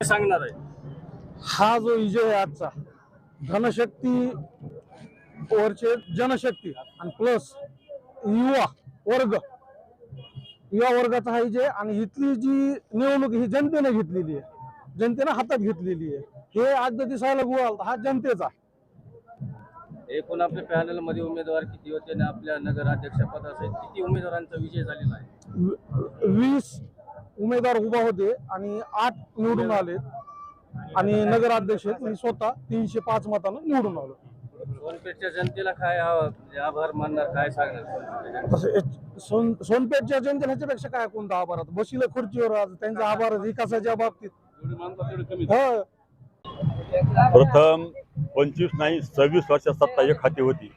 सांगणार आहे? हा जो विजय आहे आजचा धनशक्ती वरचे जनशक्ती आणि प्लस युवा वर्ग. युवा वर्गाचा हा विजय आणि इथली जी निवडणूक ही जनतेने घेतलेली आहे जनतेने हातात घेतलेली आहे. हे आज दिसायला गुवाल हा जनतेचा एकूण आपल्या पॅनलमध्ये उमेदवार किती होते आणि आपल्या नगराध्यक्ष पदासाठी किती उमेदवारांचा विजय झालेला आहे? वी- वीस उमेदवार उभा होते आणि आठ निवडून आले. आणि नगराध्यक्ष मी स्वतः तीनशे पाच मतानं निवडून आलो. सोनपेठच्या जनतेला काय म्हणजे आभार मानणार काय सांगणार सोन सोनपेठच्या जनतेला ह्याच्यापेक्षा काय कोणता आभार आता बशीला खुर्चीवर आज त्यांचा आभार विकासाच्या बाबतीत. हो. प्रथम पंचवीस नाही सव्वीस वर्ष सत्ता एक खाती होती.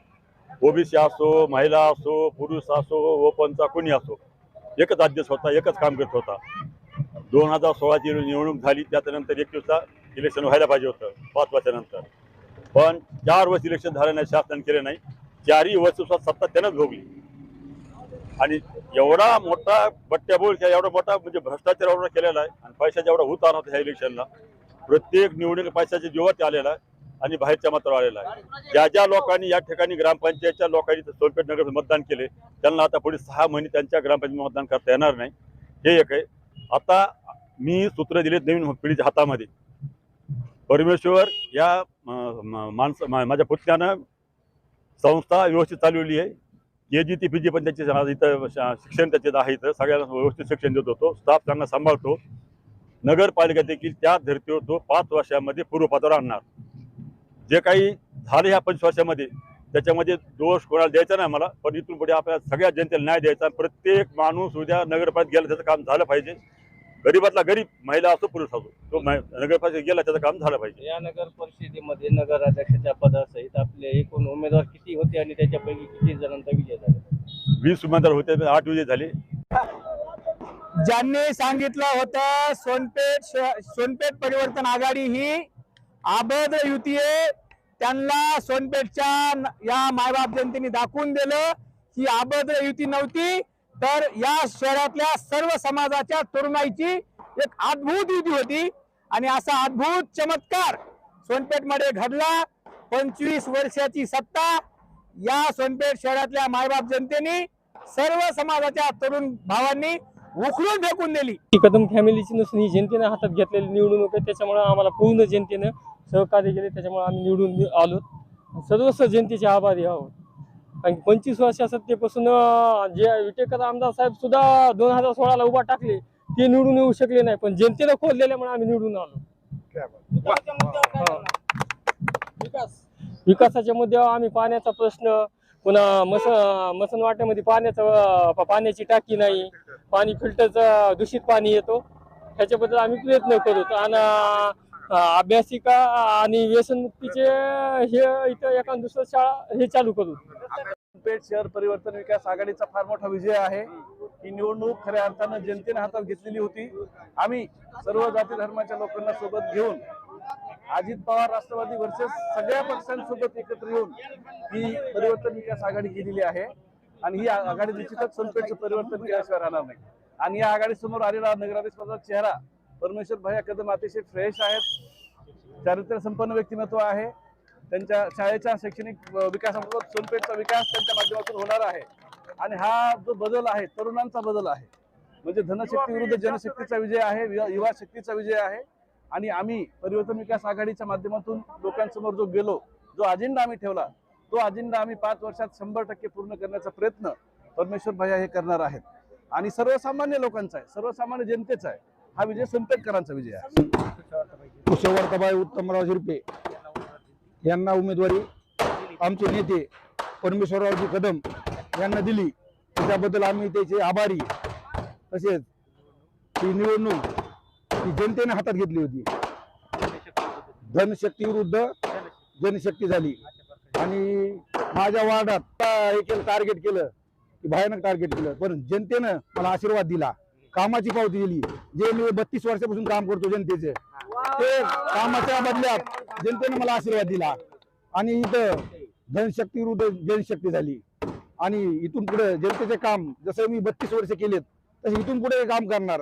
ओबीसी असो महिला असो पुरुष असो ओपनचा कोणी असो. एकच अध्यक्ष होता एकच काम करत होता. दोन हजार सोळाची निवडणूक झाली त्याच्यानंतर एक दिवसा इलेक्शन व्हायला पाहिजे होतं पाच वर्षानंतर. पण चार वर्ष इलेक्शन झालं नाही शासन केलं नाही. चारही वर्ष सत्ता त्यानंच भोगली. आणि एवढा मोठा बट्ट्याबोळ किंवा एवढा मोठा म्हणजे भ्रष्टाचार एवढा केलेला आहे आणि पैशाचा एवढा होत आला होता ह्या इलेक्शनला प्रत्येक निवडणूक पैशाच्या जीवात आलेला आहे. आणि बाहेरच्या मात्र आलेला आहे. ज्या ज्या लोकांनी या ठिकाणी ग्रामपंचायतच्या लोकांनी सोनपेठ नगर मतदान केले त्यांना आता पुढे सहा महिने त्यांच्या ग्रामपंचायत मतदान करता येणार नाही. हे एक आहे. आता मी सूत्र दिले नवीन पिढीच्या हातामध्ये. परमेश्वर या माणसं माझ्या पुतल्यानं संस्था व्यवस्थित चालवली आहे. के जी ती पी जी पण त्याचे इथं शिक्षण त्याचे आहे इथं सगळ्यांना व्यवस्थित शिक्षण देत होतो. स्टाफ त्यांना सांभाळतो. नगरपालिका देखील त्या धर्तीवर तो पाच वर्षामध्ये पूर्वपदावर आणणार. जे काही झाले ह्या पंचवीस वर्षामध्ये त्याच्यामध्ये दोष कोणाला द्यायचा नाही मला पण इथून पुढे आपल्या सगळ्या जनतेला न्याय द्यायचा प्रत्येक माणूस उद्या नगरपालिकेत गेला त्याचं काम झालं पाहिजे. गरीबातला गरीब महिला असो पुरुष असो तो मा- नगरपालिकेत गेला त्याचं काम झालं पाहिजे. या नगर परिषदेमध्ये नगराध्यक्षाच्या पदासहित आपले एकूण उमेदवार किती होते आणि त्याच्यापैकी किती जणांचा विजय झाला? वीस उमेदवार होते आठ विजय झाले. ज्यांनी सांगितलं होतं सोनपेठ सोनपेठ परिवर्तन आघाडी ही अभद्र युती आहे त्यांना सोनपेठच्या या मायबाप जनतेने दाखवून दिलं ही अभद्र युती नव्हती तर या शहरातल्या सर्व समाजाच्या तरुणाईची एक अद्भुत युती होती. आणि असा अद्भुत चमत्कार सोनपेठमध्ये घडला. पंचवीस वर्षाची सत्ता या सोनपेठ शहरातल्या मायबाप जनतेने सर्व समाजाच्या तरुण भावांनी उखलून फेकून दिली. ही कदम फॅमिलीची नसून ही जनतेने हातात घेतलेली निवडणूक आहे. त्याच्यामुळे आम्हाला पूर्ण जनतेनं सहकार्य केले त्याच्यामुळे आम्ही निवडून आलो. सर्वस्व जनतेचे आभारी आहोत. आणि पंचवीस वर्षा सत्तेपासून जे विटेकर आमदार साहेब सुद्धा दोन हजार सोळाला उभा टाकले ते निवडून येऊ शकले नाही. पण जनतेनं खोललेल्यामुळे आम्ही निवडून आलो. विकासाच्या मुद्द्यावर आम्ही पाण्याचा प्रश्न पुन्हा मस मसन वाट्यामध्ये पाण्याचं पाण्याची टाकी नाही पाणी फिल्टरचं दूषित पाणी येतो. ह्याच्याबद्दल आम्ही प्रयत्न करू आणि अभ्यासिका आणि व्यसनमुक्तीचे हे इथं एका दुसरं शाळा हे चालू करू. पेठ शहर परिवर्तन विकास आघाडीचा फार मोठा विजय आहे. ही निवडणूक खऱ्या अर्थानं जनतेने हातात घेतलेली होती. आम्ही सर्व जाती धर्माच्या लोकांना सोबत घेऊन अजित पवार राष्ट्रवादी वर्सेस सगळ्या पक्षांसोबत एकत्र येऊन ही परिवर्तन विकास आघाडी केलेली आहे. आणि ही आघाडी निश्चितच सोनपेठचं परिवर्तन केल्याशिवाय राहणार नाही. आणि या आघाडीसमोर आलेला नगराधीश पदाचा चेहरा परमेश्वर भैया कदम अतिशय फ्रेश आहेत. चारित्र्य संपन्न व्यक्तिमत्व आहे. त्यांच्या शाळेच्या शैक्षणिक विकासाबरोबर सोनपेठचा विकास त्यांच्या माध्यमातून होणार आहे. आणि हा जो बदल आहे तरुणांचा बदल आहे. म्हणजे धनशक्ती विरुद्ध जनशक्तीचा विजय आहे युवा युवा शक्तीचा विजय आहे. आणि आम्ही परिवर्तन विकास आघाडीच्या माध्यमातून लोकांसमोर जो गेलो जो अजेंडा आम्ही ठेवला तो अजेंडा आम्ही पाच वर्षात शंभर टक्के पूर्ण करण्याचा प्रयत्न परमेश्वर भैया हे करणार आहेत. आणि सर्वसामान्य लोकांचा आहे सर्वसामान्य जनतेचा आहे. हा विजय संतकरांचा विजय आहे. कुशवर्तबाई उत्तमराव झिरपे यांना उमेदवारी आमचे नेते परमेश्वररावजी कदम यांना दिली. त्याबद्दल आम्ही त्याचे आभारी. तसेच ही निवडणूक ही जनतेने हातात घेतली होती. धनशक्ती विरुद्ध जनशक्ती झाली. आणि माझ्या वार्डात हे केलं टार्गेट केलं की भयानक टार्गेट केलं. पण जनतेनं मला आशीर्वाद दिला. कामाची पावती दिली. जे मी बत्तीस वर्षापासून काम करतो जनतेचे. ते कामाच्या बदल्यात जनतेने मला आशीर्वाद दिला. आणि इथं धनशक्ती विरुद्ध जनशक्ती झाली. आणि इथून पुढे जनतेचे काम जसं मी बत्तीस वर्ष केलेत तसे इथून पुढे काम करणार.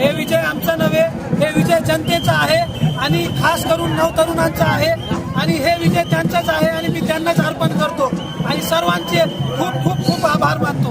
हे विजय. आमचा नव्हे हे विजय जनतेचा आहे आणि खास करून नवतरुणांचा आहे. आणि हे विजय त्यांचाच आहे आणि मी त्यांनाच अर्पण करतो. आणि सर्वांचे खूप खूप खूप आभार मानतो.